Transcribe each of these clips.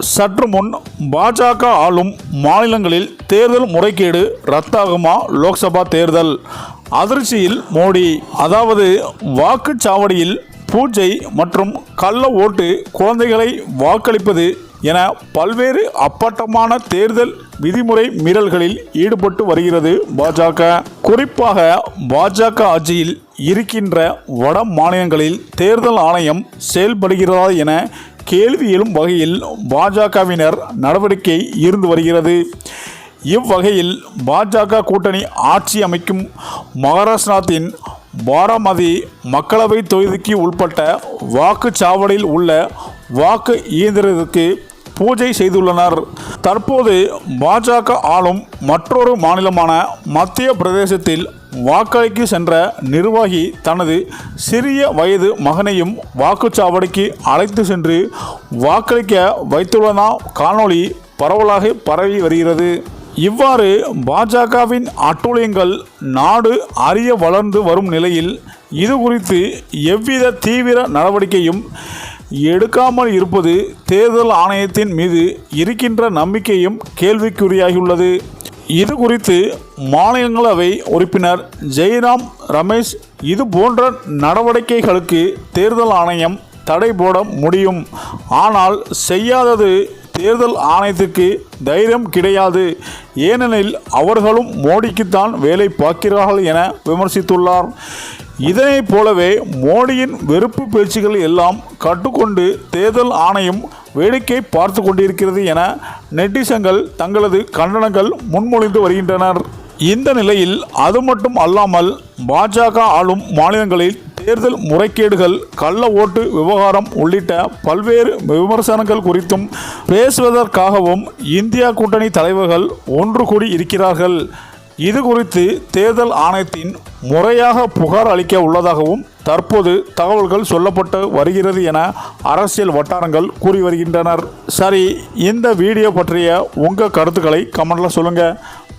சற்று முன் பாஜக ஆளும் மாநிலங்களில் தேர்தல் முறைகேடு ரத்தாகுமா லோக்சபா தேர்தல்? அதிர்ச்சியில் மோடி. அதாவது வாக்குச்சாவடியில் பூஜை மற்றும் கள்ள ஓட்டு குழந்தைகளை வாக்களிப்பது என பல்வேறு அப்பட்டமான தேர்தல் விதிமுறை மீறல்களில் ஈடுபட்டு வருகிறது பாஜக. குறிப்பாக பாஜக ஆட்சியில் இருக்கின்ற வட மாநிலங்களில் தேர்தல் ஆணையம் செயல்படுகிறதா என கேள்வி எழும் வகையில் பாஜகவினர் நடவடிக்கை இருந்து வருகிறது. இவ்வகையில் பாஜக கூட்டணி ஆட்சி அமைக்கும் மகாராஷ்டிராத்தின் பாராமதி மக்களவை தொகுதிக்கு உட்பட்ட வாக்குச்சாவடியில் உள்ள வாக்கு இயந்திரத்திற்கு பூஜை செய்துள்ளனர். தற்போது பாஜக ஆளும் மற்றொரு மாநிலமான மத்திய பிரதேசத்தில் வாக்களிக்கு சென்ற நிர்வாகி தனது சிறிய வயது மகனையும் வாக்குச்சாவடிக்கு அழைத்து சென்று வாக்களிக்க வைத்துள்ளதா காணொளி பரவலாக பரவி வருகிறது. இவ்வாறு பாஜகவின் அட்டூழியங்கள் நாடு அறிய வளர்ந்து வரும் நிலையில் இது குறித்து எவ்வித தீவிர நடவடிக்கையும் எடுக்காமல் இருப்பது தேர்தல் ஆணையத்தின் மீது இருக்கின்ற நம்பிக்கையும் கேள்விக்குறியாகியுள்ளது. இது குறித்து மாநிலங்களவை உறுப்பினர் ஜெய்ராம் ரமேஷ் இது போன்ற நடவடிக்கைகளுக்கு தேர்தல் ஆணையம் தடை போட முடியும். ஆனால் செய்யாதது தேர்தல் ஆணையத்துக்கு தைரியம் கிடையாது. ஏனெனில் அவர்களும் மோடிக்குத்தான் வேலை பார்க்கிறார்கள் என விமர்சித்துள்ளார். இதனைப் போலவே மோடியின் வெறுப்பு பேச்சுகள் எல்லாம் கட்டுக்கொண்டு தேர்தல் ஆணையம் வேடிக்கை பார்த்து கொண்டிருக்கிறது என நெட்டிசங்கள் தங்களது கண்டனங்கள் முன்மொழிந்து வருகின்றனர். இந்த நிலையில் அது மட்டும் அல்லாமல் பாஜக ஆளும் மாநிலங்களில் தேர்தல் முறைகேடுகள் கள்ள ஓட்டு விவகாரம் உள்ளிட்ட பல்வேறு விமர்சனங்கள் குறித்தும் பேசுவதற்காகவும் இந்தியா கூட்டணி தலைவர்கள் ஒன்று கூடி இருக்கிறார்கள். இது குறித்து தேர்தல் ஆணையத்தின் முறையாக புகார் அளிக்க உள்ளதாகவும் தற்போது தகவல்கள் சொல்லப்பட்டு வருகிறது என அரசியல் வட்டாரங்கள் கூறி வருகின்றனர். சரி இந்த வீடியோ பற்றிய உங்கள் கருத்துக்களை கமெண்ட்டில் சொல்லுங்கள்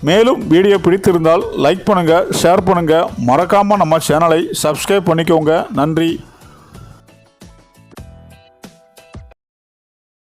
மேலும் வீடியோ பிடித்திருந்தால் லைக் பண்ணுங்கள் ஷேர் பண்ணுங்கள் மறக்காமல் நம்ம சேனலை சப்ஸ்கிரைப் பண்ணிக்கோங்க. நன்றி.